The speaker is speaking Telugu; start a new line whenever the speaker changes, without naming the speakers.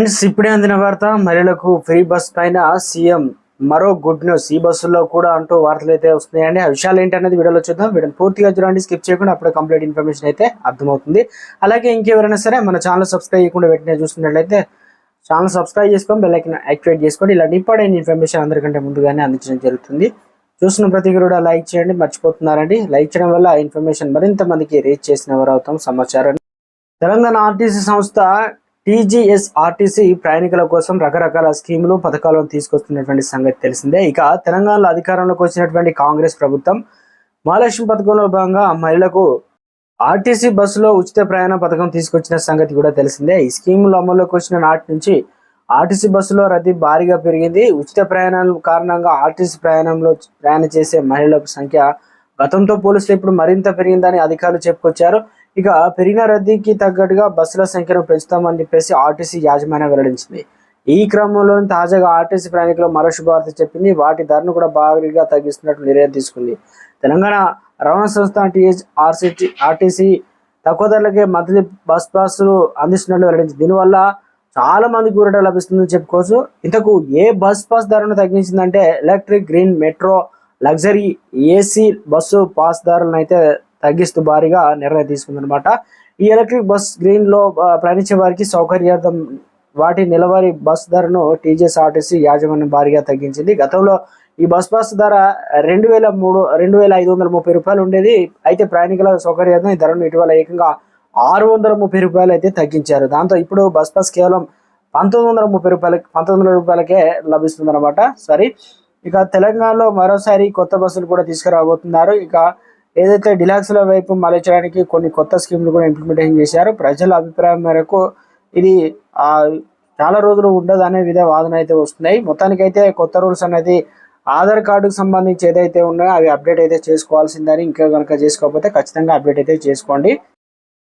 ఫ్రెండ్స్ ఇప్పుడే అందిన వార్త మహిళలకు ఫ్రీ బస్ పైన సీఎం మరో గుడ్ న్యూస్. ఈ బస్సుల్లో కూడా అంటూ వార్తలు అయితే వస్తున్నాయండి. ఆ విషయాలు ఏంటనేది వీడియోలో చూద్దాం. వీడియోని పూర్తిగా చూడండి స్కిప్ చేయకుండా అప్పుడే కంప్లీట్ ఇన్ఫర్మేషన్ అయితే అర్థమవుతుంది. అలాగే ఇంకెవరైనా సరే మన ఛానల్ సబ్స్క్రైబ్ చేయకుండా వెంటనే చూస్తున్నట్లయితే ఛానల్ సబ్స్క్రైబ్ చేసుకొని బెల్ యాక్టివేట్ చేసుకోండి. ఇలాంటి ఇంపార్టెంట్ ఇన్ఫర్మేషన్ అందరికంటే ముందుగానే అందించడం జరుగుతుంది. చూసిన ప్రతి కూడా లైక్ చేయండి. మర్చిపోతున్నారండి. లైక్ చేయడం వల్ల ఆ ఇన్ఫర్మేషన్ మరింత మందికి రీచ్ చేసిన వారు అవుతాం. సమాచారం తెలంగాణ ఆర్టీసీ సంస్థ టీజీఎస్ ఆర్టీసీ ప్రయాణికుల కోసం రకరకాల స్కీములు పథకాలను తీసుకొస్తున్నటువంటి సంగతి తెలిసిందే. ఇక తెలంగాణలో అధికారంలోకి వచ్చినటువంటి కాంగ్రెస్ ప్రభుత్వం మహాలక్ష్మి పథకంలో భాగంగా మహిళలకు ఆర్టీసీ బస్సులో ఉచిత ప్రయాణ పథకం తీసుకొచ్చిన సంగతి కూడా తెలిసిందే. ఈ స్కీములు అమల్లోకి వచ్చిన నాటి నుంచి ఆర్టీసీ బస్సులో రద్దీ భారీగా పెరిగింది. ఉచిత ప్రయాణాల కారణంగా ఆర్టీసీ ప్రయాణంలో ప్రయాణం చేసే మహిళల సంఖ్య గతంతో పోలిస్తే ఇప్పుడు మరింత పెరిగిందని అధికారులు చెప్పుకొచ్చారు. ఇక పెరిగిన రద్దీకి తగ్గట్టుగా బస్సుల సంఖ్యను పెంచుతామని చెప్పేసి ఆర్టీసీ యాజమాన్యం వెల్లడించింది. ఈ క్రమంలో తాజాగా ఆర్టీసీ ప్రయాణికులు మరో శుభార్త చెప్పింది. వాటి ధరను కూడా భారీగా తగ్గిస్తున్నట్టు నిర్ణయం తీసుకుంది. తెలంగాణ రవాణా సంస్థ టీహెచ్ ఆర్సీటీ ఆర్టీసీ తక్కువ ధరలకే మంత్లీ బస్ పాస్లు అందిస్తున్నట్లు వెల్లడించింది. దీనివల్ల చాలా మందికి ఊరట లభిస్తుందని చెప్పుకోవచ్చు. ఇంతకు ఏ బస్ పాస్ ధరను తగ్గించిందంటే electric green metro luxury AC bus pass ధరలను అయితే తగ్గిస్తూ భారీగా నిర్ణయం తీసుకుందనమాట ఈ ఎలక్ట్రిక్ బస్ గ్రీన్లో ప్రయాణించే వారికి సౌకర్యార్థం వాటి నెలవారీ బస్ ధరను టీజీఎస్ఆర్టీసీ యాజమాన్యం భారీగా తగ్గించింది. గతంలో ఈ బస్ పాస్ ధర రెండు వేల మూడు రెండు వేల ఐదు వందల ముప్పై రూపాయలు ఉండేది. అయితే ప్రయాణికుల సౌకర్యార్థం ఈ ధరను ఇటీవల ఏకంగా ఆరు వందల ముప్పై రూపాయలు అయితే తగ్గించారు. దాంతో ఇప్పుడు బస్ పాస్ కేవలం పంతొమ్మిది వందల ముప్పై రూపాయలకి పంతొమ్మిది వందల రూపాయలకే లభిస్తుంది అనమాట సారీ ఇక తెలంగాణలో మరోసారి కొత్త బస్సులు కూడా తీసుకురాబోతున్నారు. ఇక ఏదైతే డిలాక్స్ల వైపు మలచడానికి కొన్ని కొత్త స్కీమ్లు కూడా ఇంప్లిమెంటేషన్ చేశారు ప్రజల అభిప్రాయం మేరకు ఇది చాలా రోజులు ఉండదు అనే విధ వాదన అయితే వస్తున్నాయి. మొత్తానికైతే కొత్త రూల్స్ అనేది ఆధార్ కార్డుకు సంబంధించి ఏదైతే ఉన్నాయో అవి అప్డేట్ అయితే చేసుకోవాల్సిందని ఇంకా కనుక చేసుకోకపోతే ఖచ్చితంగా అప్డేట్ అయితే చేసుకోండి.